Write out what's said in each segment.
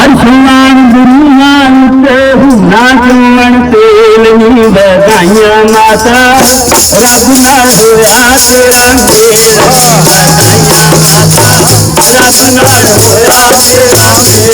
ਅਰਸ਼ਮਾਨ ਦੁਨੀਆਂ ਉੱਤੇ ਨਾਚਵਣ ਤੇਲ ਨੀ ਵਧਾਈਆਂ ਮਾਤਾ ਰੱਬ ਨਾਲ ਹੋਇਆ ਤੇਰਾ ਮੇਲ ਵਧਾਈਆਂ ਮਾਤਾ ਰੱਬ ਨਾਲ ਹੋਇਆ ਤੇਰਾ ਮੇਲ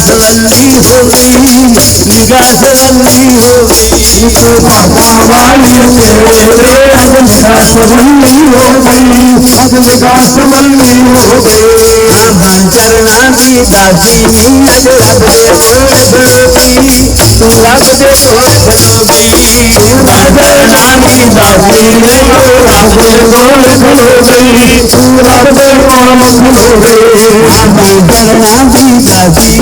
बल्ली हो गई। निगाह बल्ली हो गई बल्ली हो गई अब निगाह बल्ली हो गई चरना दी दादी नील बदलती तुम लाभ दे रानी दादी गई पूरा पे कौन हो गए चरना दी दादी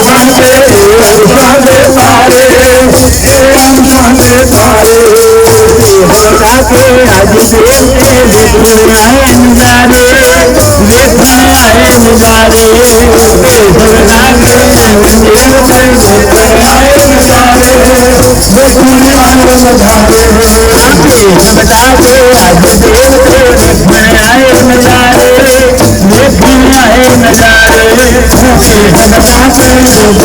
के आज से वे घबराए नजारे वे पाए नजारे वे घबरा के आए नजारे वो दुनिया को समझाते आपके बता के आज नजारे वे नजारे वे बता के बदले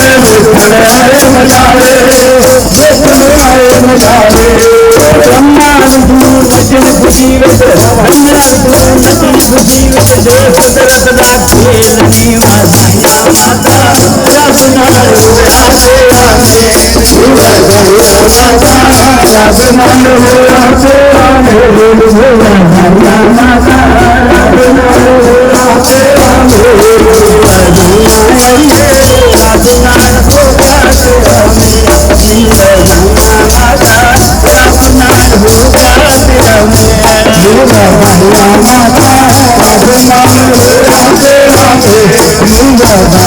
वे बनाए नजारे वे बनाए नजारे विच ब्रह्मा विष्णु नचन खुशी विच देव कुदरत दा खेल नी वाधाइया माता नाल होया तेरा मेल वाधाइया माता रब नाल होया तेरा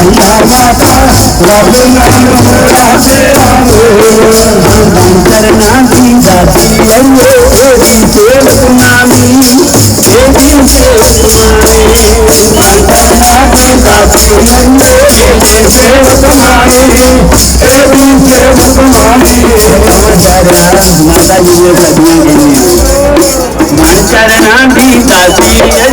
तेरी खेल सुनावी तेरी खेल सुनावी माता जी ये कदमी मन चरना की दादी